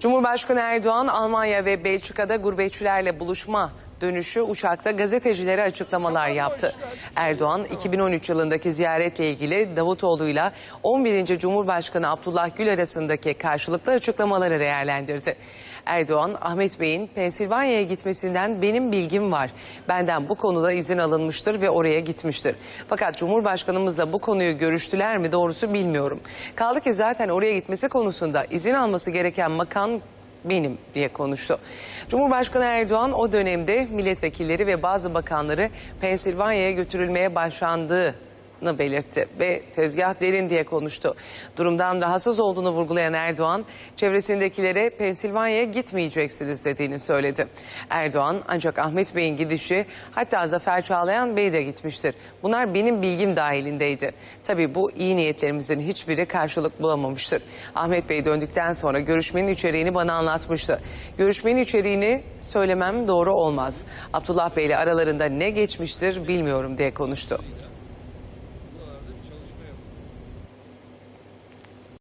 Cumhurbaşkanı Erdoğan Almanya ve Belçika'da gurbetçilerle buluşma dönüşü uçakta gazetecilere açıklamalar yaptı. Erdoğan 2013 yılındaki ziyaretle ilgili Davutoğlu'yla 11. Cumhurbaşkanı Abdullah Gül arasındaki karşılıklı açıklamaları değerlendirdi. Erdoğan, Ahmet Bey'in Pensilvanya'ya gitmesinden benim bilgim var. Benden bu konuda izin alınmıştır ve oraya gitmiştir. Fakat Cumhurbaşkanımızla bu konuyu görüştüler mi doğrusu bilmiyorum. Kaldı ki zaten oraya gitmesi konusunda izin alması gereken makam benim diye konuştu. Cumhurbaşkanı Erdoğan o dönemde milletvekilleri ve bazı bakanları Pensilvanya'ya götürülmeye başlandığını belirtti ve tezgah derin diye konuştu. Durumdan rahatsız olduğunu vurgulayan Erdoğan, çevresindekilere Pensilvanya'ya gitmeyeceksiniz dediğini söyledi. Erdoğan ancak Ahmet Bey'in gidişi hatta Zafer Çağlayan Bey de gitmiştir. Bunlar benim bilgim dahilindeydi. Tabii bu iyi niyetlerimizin hiçbiri karşılık bulamamıştır. Ahmet Bey döndükten sonra görüşmenin içeriğini bana anlatmıştı. Görüşmenin içeriğini söylemem doğru olmaz. Abdullah Bey ile aralarında ne geçmiştir bilmiyorum diye konuştu.